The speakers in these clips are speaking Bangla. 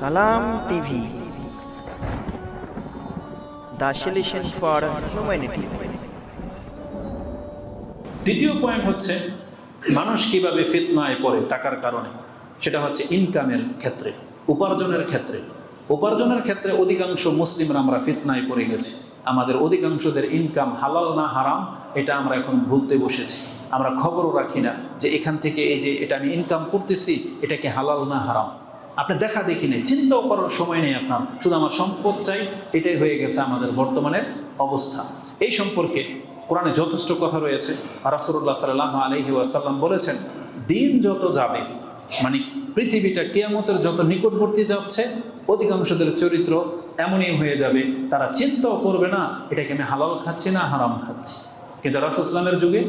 Salam TV. The for humanity. দ্বিতীয় পয়েন্ট হচ্ছে, মানুষ কীভাবে ফিতনায় পড়ে টাকার কারণে? সেটা হচ্ছে ইনকামের ক্ষেত্রে, উপার্জনের ক্ষেত্রে। উপার্জনের ক্ষেত্রে অধিকাংশ মুসলিমরা আমরা ফিতনায় পড়ে গেছি। আমাদের অধিকাংশদের ইনকাম হালাল না হারাম, এটা আমরা এখন ভুলতে বসেছি। আমরা খবরও রাখি না যে এখান থেকে এই যে এটা আমি ইনকাম করতেছি, এটাকে হালাল না হারাম। আপনি দেখা দেখি নেই, চিন্তাও করার সময় নেই আপনার। শুধু আমার সম্পদ চাই, এটাই হয়ে গেছে আমাদের বর্তমানের অবস্থা। এই সম্পর্কে কোরআনে যথেষ্ট কথা রয়েছে। রাসুল্লাহ সাল্লাহ আলহি ওয়াসাল্লাম বলেছেন, দিন যত যাবে মানে পৃথিবীটা কেয়ামতের যত নিকটবর্তী যাচ্ছে, অধিকাংশদের চরিত্র এমনই হয়ে যাবে। তারা চিন্তাও করবে না, এটাকে আমি হালাল খাচ্ছি না, হারাম খাচ্ছি। কিন্তু রাসুসলামের যুগে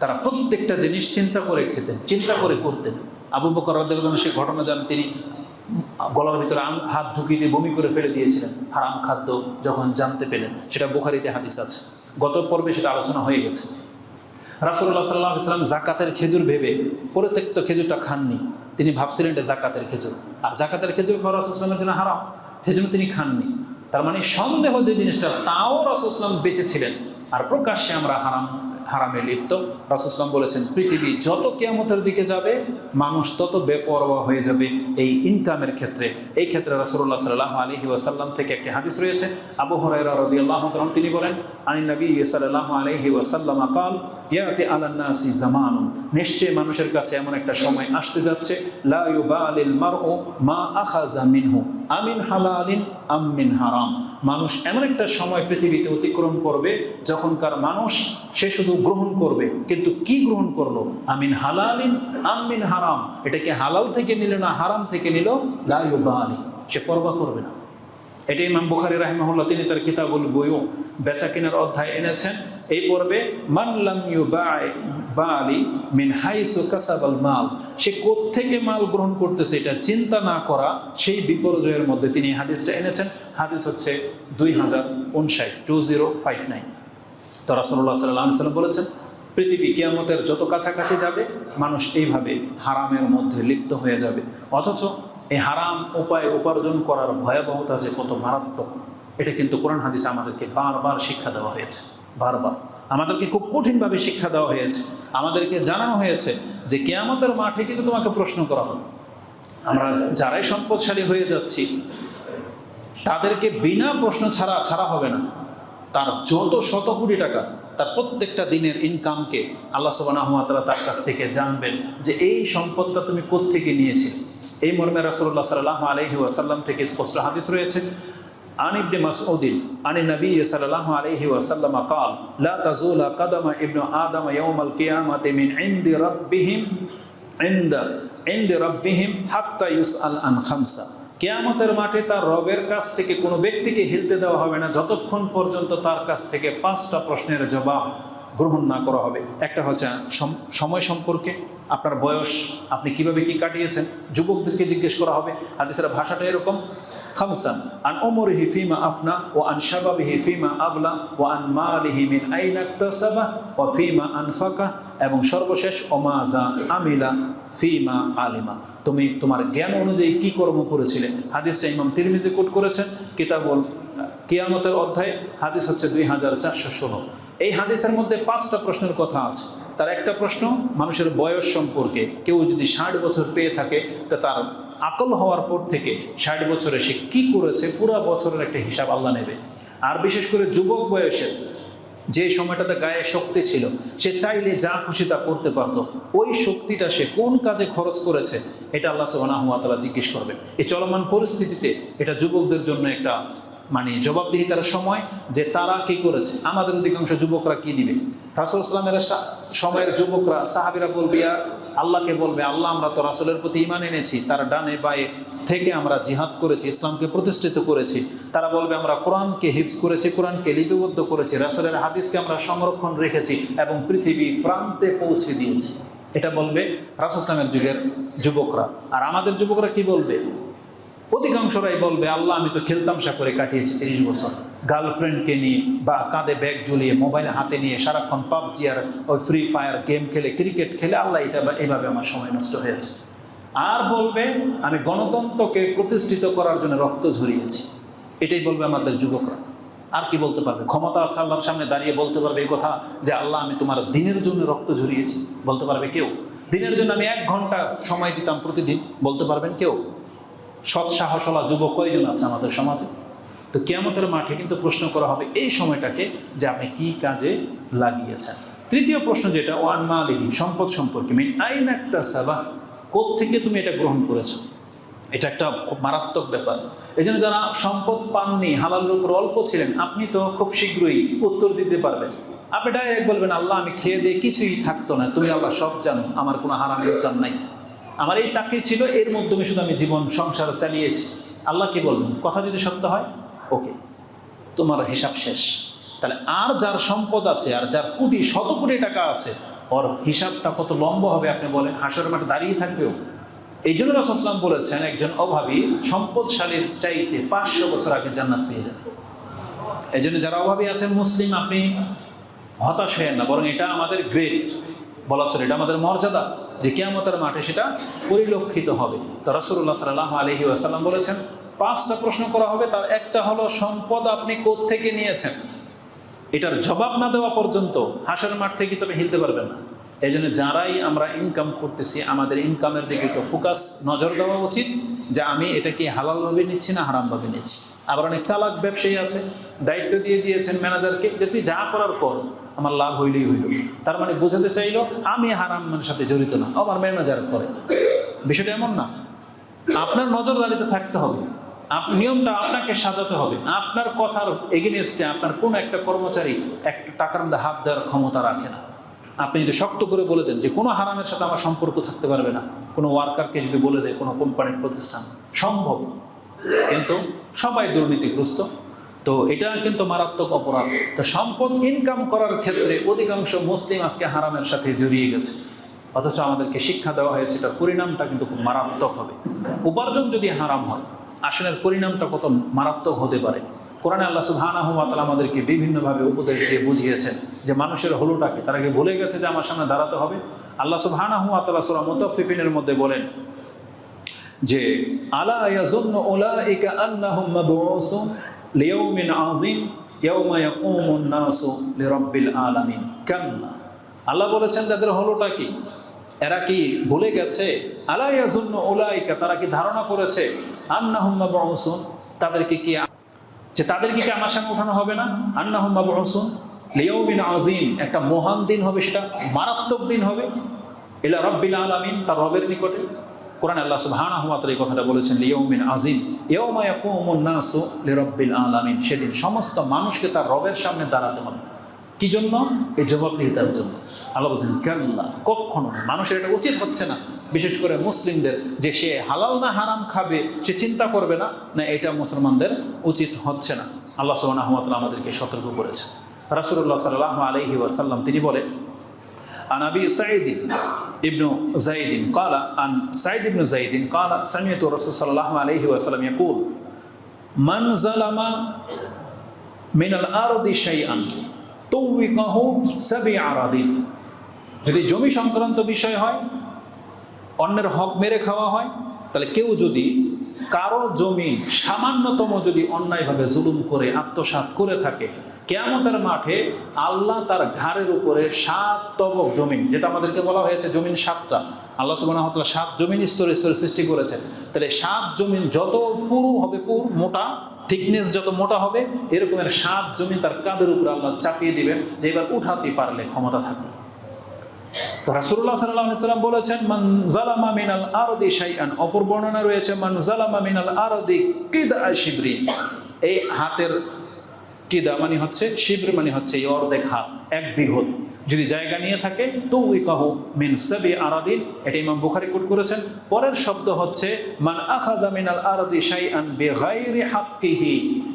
তারা প্রত্যেকটা জিনিস চিন্তা করে খেতেন, চিন্তা করে করতেন। আবু বকর রাদিয়াল্লাহু সে ঘটনা জানেন তিনি গলার ভিতরে হাত ঢুকিয়ে দিয়ে বমি করে ফেলে দিয়েছিলেন। হারাম খাদ্য যখন জানতে পেলেন, সেটা বুখারিতে হাদিস আছে। গত পর্বে সেটা আলোচনা হয়ে গেছে। রাসুল্লাহ সাল্লাহ ইসলাম জাকাতের খেজুর ভেবে পরিত্যক্ত খেজুরটা খাননি। তিনি ভাবছিলেন এটা জাকাতের খেজুর। আর জাকাতের খেজুর খাওয়া রাসুলামের জন্য হারাম। সেজন্য তিনি খাননি। তার মানে সন্দেহ যে জিনিসটা, তাও রাসুলাম বেঁচেছিলেন আর প্রকাশ্যে আমরা হারাম হারামে লিপ্ত। রাসুসলাম বলেছেন, পৃথিবী যত কেয়ামতের দিকে যাবে, মানুষ তত বেপরোয়া হয়ে যাবে এই ইনকামের ক্ষেত্রে। এই ক্ষেত্রে রাসুল্লাহ সাল্লাহ আলহি ওয়াসাল্লাম থেকে একটি হাদিস রয়েছে। আবু হরাইরা তাআলা তিনি বলেন আনি নবী সাল্লাহ আলহি ওয়াসাল্লাম আকাল ইয়াতে আলান্নাসি জামানু নিশ্চয় মানুষের কাছে এমন একটা সময় আসতে যাচ্ছে, লা ইউবালিল মারউ মা আখাযা মিনহু। আমিন হালালিন, আম মিন হারাম। মানুষ এমন একটা সময় পৃথিবীতে অতিক্রম করবে যখনকার মানুষ, সে শুধু গ্রহণ করবে। কিন্তু কি গ্রহণ করল? আমিন হালালিন আমিন হারাম। এটাকে হালাল থেকে নিল না হারাম থেকে নিল? লাইবালি সে পরবা করবে না। এটা ইমাম বুখারি রাহিমাহুল্লাহ, তিনি তার কিতাবল বইও বেচা কেনার অধ্যায় এনেছেন। এই পর্বে মানলাম ইউ বালি মিন হাইসু কাসাবাল মাল সে কোত্থেকে মাল গ্রহণ করতেছে এটা চিন্তা না করা, সেই বিপর্যয়ের মধ্যে তিনি হাদিসটা এনেছেন। হাদিস হচ্ছে দুই হাজার উনষাট, টু জিরো ফাইভ নাইন। তো রাসুল্লাহ সাল্লাহ সাল্লাম বলেছেন, পৃথিবী কিয়ামতের যত কাছাকাছি যাবে, মানুষ এইভাবে হারামের মধ্যে লিপ্ত হয়ে যাবে। অথচ এই হারাম উপায় উপার্জন করার ভয়াবহতা যে কত মারাত্মক, এটা কিন্তু কোরআন হাদিসে আমাদেরকে বারবার শিক্ষা দেওয়া হয়েছে। বারবার। আমাদেরকে খুব কঠিনভাবে শিক্ষা দেওয়া হয়েছে। আমাদেরকে জানানো হয়েছে যে কেয়ামতের মাঠে কিন্তু তোমাকে প্রশ্ন করা হবে। আমরা যারাই সম্পদশালী হয়ে যাচ্ছি, তাদেরকে বিনা প্রশ্ন ছাড়া ছাড়া হবে না। তার যত শত কোটি টাকা, তার প্রত্যেকটা দিনের ইনকামকে আল্লাহ সুবাহ তার কাছ থেকে জানবেন যে এই সম্পদটা তুমি কোত্থেকে নিয়েছিলে। এই মর্মে রাসুল্লাহ সাল্লাহ আলহি ওয়াসাল্লাম থেকে স্পষ্ট হাদিস রয়েছে عن ابن مسعود عن النبي صلى الله عليه وسلم قال لا تزول قدم ابن آدم يوم القيامة من عند ربهم عند عند ربهم حتى يسأل عن خمسة কেয়ামতের মাঠে তার রবের কাছ থেকে কোনো ব্যক্তিকে হিলতে দেওয়া হবে না যতক্ষণ পর্যন্ত তার কাছ থেকে পাঁচটা প্রশ্নের জবাব গ্রহণ না করা হবে। একটা হচ্ছে সময় সম্পর্কে, আপনার বয়স, আপনি কীভাবে কি কাটিয়েছেন, যুবকদেরকে জিজ্ঞেস করা হবে। হাদিসের ভাষাটা এরকম, খামসান, আন ওমরিহি হিফিমা আফনা, ও আন শাবাবিহি ফিমা আবলা, ও আন মালিহি মিন আইনা ও ফিমা আন আনফাকা, এবং সর্বশেষ ওমাজা আমিলা ফিমা আলিমা। তুমি তোমার জ্ঞান অনুযায়ী কি কর্ম করেছিলে? হাদিসটা ইমাম তিরমিজি কোট করেছেন, কিতাবুল, কিয়ামতের অধ্যায়, হাদিস হচ্ছে দুই হাজার চারশো ষোলো। এই হাদিসের মধ্যে পাঁচটা প্রশ্নের কথা আছে। তার একটা প্রশ্ন, মানুষের বয়স সম্পর্কে। কেউ যদি ষাট বছর পেয়ে থাকে, তা তার আকল হওয়ার পর থেকে ষাট বছরে সে কি করেছে, পুরা বছরের একটা হিসাব আল্লাহ নেবে। আর বিশেষ করে যুবক বয়সের যে সময়টাতে গায়ে শক্তি ছিল, সে চাইলে যা খুশি তা করতে পারতো। ওই শক্তিটা সে কোন কাজে খরচ করেছে, এটা আল্লাহ সুবাহ জিজ্ঞেস করবে এই চলমান পরিস্থিতিতে এটা যুবকদের জন্য একটা মানে জবাবদিহিতার সময় যে তারা কি করেছে? আমাদের অধিকাংশ যুবকরা কি দিবে? রাসুল ইসলামের সময়ের যুবকরা, সাহাবিরা বলবে, "ইয়া আল্লাহকে বলবে, আল্লাহ, আমরা তো রাসুলের প্রতি ইমান এনেছি, তার ডানে বায়ে থেকে আমরা জিহাদ করেছি, ইসলামকে প্রতিষ্ঠিত করেছি। তারা বলবে, আমরা কোরআনকে হিপস করেছি, কোরআনকে লিপিবদ্ধ করেছি, রাসুলের হাদিসকে আমরা সংরক্ষণ রেখেছি এবং পৃথিবী প্রান্তে পৌঁছে দিয়েছি। এটা বলবে রাসুল ইসলামের যুগের যুবকরা। আর আমাদের যুবকরা কি বলবে? অধিকাংশরাই বলবে, আল্লাহ, আমি তো খেলতামশা করে কাটিয়েছি তিরিশ বছর। গার্লফ্রেন্ডকে নিয়ে বা কাঁধে ব্যাগ ঝুলিয়ে মোবাইল হাতে নিয়ে সারাক্ষণ পাবজি আর ওই ফ্রি ফায়ার গেম খেলে, ক্রিকেট খেলে, আল্লাহ, এটা এভাবে আমার সময় নষ্ট হয়েছে। আর বলবে, আমি গণতন্ত্রকে প্রতিষ্ঠিত করার জন্য রক্ত ঝরিয়েছি। এটাই বলবে আমাদের যুবকরা। আর কি বলতে পারবে? ক্ষমতা আছে আল্লাহর সামনে দাঁড়িয়ে বলতে পারবে এই কথা যে, আল্লাহ, আমি তোমার দিনের জন্য রক্ত ঝরিয়েছি। বলতে পারবে কেউ। দিনের জন্য আমি এক ঘণ্টা সময় দিতাম প্রতিদিন। বলতে পারবেন কেউ। সৎ সাহসলা যুবক কয়জন আছে আমাদের সমাজে? তো কেয়ামতের মাঠে কিন্তু প্রশ্ন করা হবে এই সময়টাকে যে আপনি কি কাজে লাগিয়েছেন? তৃতীয় প্রশ্ন যেটা, ওয়ান মালিহি, সম্পদ সম্পর্কে, মিন আইন একটা সাবা থেকে তুমি এটা গ্রহণ করেছ? এটা একটা খুব মারাত্মক ব্যাপার। এই জন্য যারা সম্পদ পাননি, হালালের উপর অল্প ছিলেন, আপনি তো খুব শীঘ্রই উত্তর দিতে পারবেন। আপনি ডাইরেক্ট বলবেন, আল্লাহ, আমি খেয়ে দিয়ে কিছুই থাকতো না। তুমি আল্লাহ সব জানো, আমার কোনো হারাম ইনকাম নাই। আমার এই চাকরি ছিল, এর মাধ্যমে শুধু আমি জীবন, সংসার চালিয়েছি। আল্লাহ কি বলবেন? কথা যদি সত্য হয়, ওকে। তোমার হিসাব শেষ। তাহলে আর যার সম্পদ আছে, আর যার কোটি, শত কোটি টাকা আছে, ওর হিসাবটা কত লম্বা হবে আপনি বলেন? হাসর মাঠে দাঁড়িয়ে থাকবেও। এই জন্য রসলাম বলেছেন, একজন অভাবী সম্পদশালীর চাইতে পাঁচশো বছর আগে জান্নাত পেয়ে যাবে। এই জন্য যারা অভাবী আছেন, মুসলিম, আপনি হতাশ হয়েন না, বরং এটা আমাদের গ্রেট। বলা চলে, এটা আমাদের মর্যাদা। যে কেয়ামতের মাঠে সেটা পরিলক্ষিত হবে। তো রসুল্লাহ সাল্লাহ আলহি আসাল্লাম বলেছেন, পাঁচটা প্রশ্ন করা হবে, তার একটা হলো, সম্পদ আপনি থেকে নিয়েছেন? এটার জবাব না দেওয়া পর্যন্ত হাঁসের মাঠ থেকে তবে হিলতে পারবেন না। এই জন্য যারাই আমরা ইনকাম করতেছি, আমাদের ইনকামের দিকে একটু ফোকাস নজর দেওয়া উচিত যে আমি এটাকে হালালভাবে নিচ্ছি না হারামভাবে নিচ্ছি। আবার অনেক চালাক ব্যবসায়ী আছে, দায়িত্ব দিয়ে দিয়েছেন ম্যানেজারকে যে তুই যা করার পর আমার লাভ হইলেই হইল। তার মানে বোঝাতে চাইলো, আমি হারামের সাথে জড়িত না আমার ম্যানেজার করে। বিষয়টা এমন না। আপনার নজরদারিতে থাকতে হবে। নিয়মটা আপনাকে সাজাতে হবে। আপনার কথার এগেনিস্টে আপনার কোন একটা কর্মচারী একটা টাকার মধ্যে হাত দেওয়ার ক্ষমতা রাখে না। আপনি যদি শক্ত করে বলে দেন যে কোনো হারামের সাথে আমার সম্পর্ক থাকতে পারবে না, কোনো ওয়ার্কারকে যদি বলে দেয় কোনো কোম্পানির প্রতিষ্ঠান, সম্ভব। কিন্তু সবাই দুর্নীতিগ্রস্ত। তো এটা কিন্তু মারাত্মক অপরাধ। তো সম্পদ ইনকাম করার ক্ষেত্রে অধিকাংশ মুসলিম আজকে হারামের সাথে জড়িয়ে গেছে। অথচ আমাদেরকে শিক্ষা দেওয়া হয়েছে, তার পরিণামটা কিন্তু খুব মারাত্মক হবে। উপার্জন যদি হারাম হয় আসনের পরিণামটা কত মারাত্মক হতে পারে। কোরআনে আল্লাহ সুবহানাহু ওয়া তাআলা আমাদেরকে বিভিন্নভাবে উপদেশ দিয়ে বুঝিয়েছেন যে মানুষের হলোটাকে। তারা কি ভুলে গেছে যে আমার সামনে দাঁড়াতে হবে। আল্লাহ সুবহানাহু ওয়া তাআলা সূরা মুতাফফিফিনের মধ্যে বলেন যে, আলা ইয়াজুন্নু উলাইকা আন্নাহুম মাবউসুন আল্লাহ বলেছেন, তাদের হলোটা কি? এরা কি ভুলে গেছে? আলা ইয়াজুন্নু তারা কি ধারণা করেছে আন্নাহুম মাবউসুন তাদেরকে কি যে তাদেরকে কি আমার সামনে উঠানো হবে না? আন্নাহুম মাবউসুন লিয়াউমিন আযীম, একটা মহান দিন হবে সেটা, মারাত্মক দিন হবে, ইলা রব্বিল আলামিন, তার রবের নিকটে। কোরআন আল্লাহ সুবহানাহু ওয়া তাআলা এই কথাটা বলেছেন, লিয়াউমিন আযীম ইয়াউমা ইয়াকুমুন নাসু লিরাব্বিল আলামিন সেদিন সমস্ত মানুষকে তার রবের সামনে দাঁড়াতে হবে। কি জন্য? এই জবাবদিহিতার জন্য। আল্লাহ বলছেন, কাল্লা কখনো মানুষের এটা উচিত হচ্ছে না। বিশেষ করে মুসলিমদের, যে সে হালাল না হারাম খাবে, সে চিন্তা করবে না না এটা মুসলমানদের উচিত হচ্ছে না। আল্লাহ তাআলা আমাদেরকে সতর্ক করেছে রাসূলুল্লাহ সাল্লাল্লাহু আলাইহি ওয়াসাল্লাম, তিনি বলেন عن ابي سعيد ابن زيد قال عن سعيد بن زيد قال سمعت الرسول صلى الله عليه وسلم يقول من ظلم من الارض شيئا طوقه سبع اراضين যদি জমি সংক্রান্ত বিষয় হয় অন্যের হক মেরে খাওয়া হয় তাহলে কেউ যদি কারও জমি সামান্যতম যদি অন্যায়ভাবে জুলুম করে, আত্মসাৎ করে থাকে, কেয়ামতের মাঠে আল্লাহ তার ঘাড়ের উপরে সাত তবক জমিন, যেটা আমাদেরকে বলা হয়েছে জমিন সাতটা। আল্লাহ সুবাহ সাত জমিন স্তরে স্তরে সৃষ্টি করেছে তাহলে সাত জমিন যত পুরু হবে পুর, মোটা থিকনেস যত মোটা হবে, এরকমের সাত জমিন তার কাঁধের উপরে আল্লাহ চাপিয়ে দিবেন, যে এবার উঠাতে পারলে ক্ষমতা থাকবে। তো সাল্লাল্লাহু সাল্লাম বলেছেন, মান জালামা মিনাল আরদি শাইআন অপর বর্ণনা রয়েছে, মান জালামা মিনাল আরদি কিদা শিবরিন এই হাতের কিদা মানে হচ্ছে, শিবর মানে হচ্ছে এই অর্ধেক হাত, এক বিঘত যদি জায়গা নিয়ে থাকে তো উই কাহু মিন সাবি আরাদিন, এটা ইমাম বুখারী কোট করেছেন। পরের শব্দ হচ্ছে, মান আখাযা মিনাল আরদি শাইআন বিগাইরি হাক্কিহি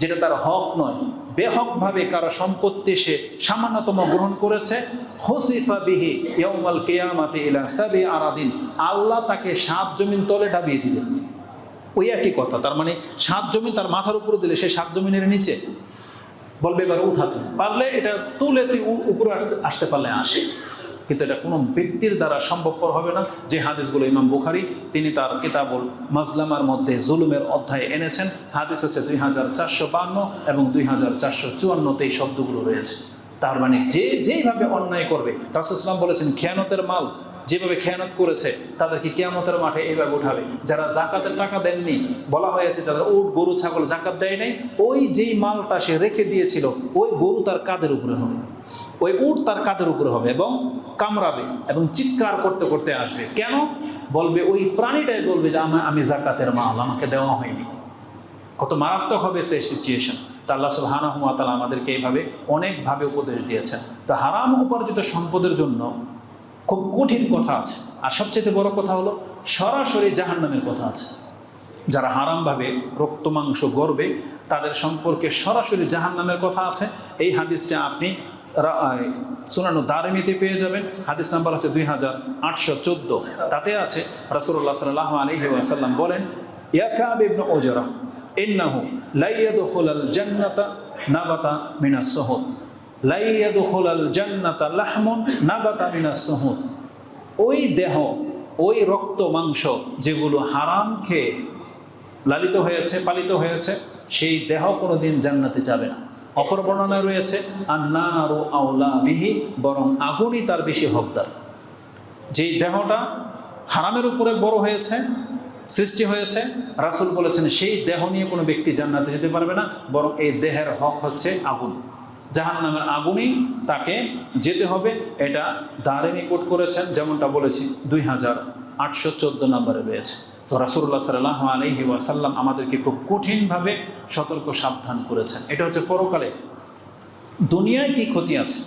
যেটা তার হক নয়। বেহকভাবে কারও সম্পত্তি সে সামান্যতম গ্রহণ করেছে। হসিফা বিহি ইয়ামাল কেয়ামাতে ইলা সাবি আরাদিন। আল্লাহ তাকে সাত জমিন তলে ডাবিয়ে দিলেন। ওই একই কথা, তার মানে সাত জমিন তার মাথার উপরে দিলে সে সাত জমিনের নিচে। বলবে এবার উঠাতে। পারলে এটা তুলে তুই উপরে আসতে- আসতে পারলে আসে। কিন্তু এটা কোনো ব্যক্তির দ্বারা সম্ভবপর হবে না। যে হাদিসগুলো ইমাম বুখারি, তিনি তার কিতাবুল মাজলামার মধ্যে জুলুমের অধ্যায় এনেছেন। হাদিস হচ্ছে দুই হাজার চারশো বান্ন এবং দুই হাজার চারশো চুয়ান্নতে এই শব্দগুলো রয়েছে। তার মানে যে যেইভাবে অন্যায় করবে, রাসুল ইসলাম বলেছেন, খেয়ানতের মাল যেভাবে খেয়ানত করেছে, তাদেরকে কেয়ামতের মাঠে এইভাবে উঠাবে। যারা জাকাতের টাকা দেননি, বলা হয়েছে যাদের উট গরু, ছাগল জাকাত দেয় নাই, ওই যেই মালটা সে রেখে দিয়েছিল, ওই গরু তার কাদের উপরে হবে। ওই উট তার কাদের উপরে হবে এবং কামড়াবে এবং চিৎকার করতে করতে আসবে। কেন? বলবে, ওই প্রাণীটাই বলবে যে, আমার, আমি জাকাতের মাল, আমাকে দেওয়া হয়নি। কত মারাত্মক হবে সেই সিচুয়েশন তা আল্লাহ সুবহানাহু ওয়া তাআলা আমাদেরকে এইভাবে অনেকভাবে উপদেশ দিয়েছেন। তো হারাম উপার্জিত সম্পদের জন্য খুব কঠিন কথা আছে। আর সবচেয়ে বড় কথা হলো, সরাসরি জাহান্নামের কথা আছে। যারা হারামভাবে রক্ত, মাংস গড়বে তাদের সম্পর্কে সরাসরি জাহান্নামের কথা আছে। এই হাদিসটা আপনি সুনানো দারমিতে পেয়ে যাবেন। হাদিস নাম্বার হচ্ছে দুই হাজার আটশো চোদ্দ। তাতে আছে রাসুল্লাহ সাল্লাহ আলহি আসাল্লাম বলেন ইয়াকাব ইবনু ওজরা ইন্নাহু লাইয়াদখুলাল জান্নাতা নাবাতা মিনাস সুহুদ। ওই দেহ, ওই রক্ত মাংস যেগুলো হারাম খেয়ে লালিত হয়েছে, পালিত হয়েছে, সেই দেহ কোনোদিন জান্নাতে যাবে না। অপর বর্ণনায় রয়েছে, আন্নারু আউলা বিহি, বরং আগুনই তার বেশি হকদার। যেই দেহটা হারামের উপরে বড় হয়েছে, সৃষ্টি হয়েছে, রাসুল বলেছেন, সেই দেহ নিয়ে কোনো ব্যক্তি জান্নাতে যেতে পারবে না, বরং এই দেহের হক হচ্ছে আগুন। জাহান নামের আগুনই তাকে যেতে হবে। এটা দাঁড়ে নিকট করেছেন, যেমনটা বলেছি, দুই হাজার আটশো চোদ্দ নম্বরে রয়েছে। তো রাসুল্লাহ সাল্লাহ আলহি ওয়াসাল্লাম আমাদেরকে খুব কঠিনভাবে সতর্ক সাবধান করেছেন। এটা হচ্ছে পরকালে দুনিয়ায় কি ক্ষতি আছে?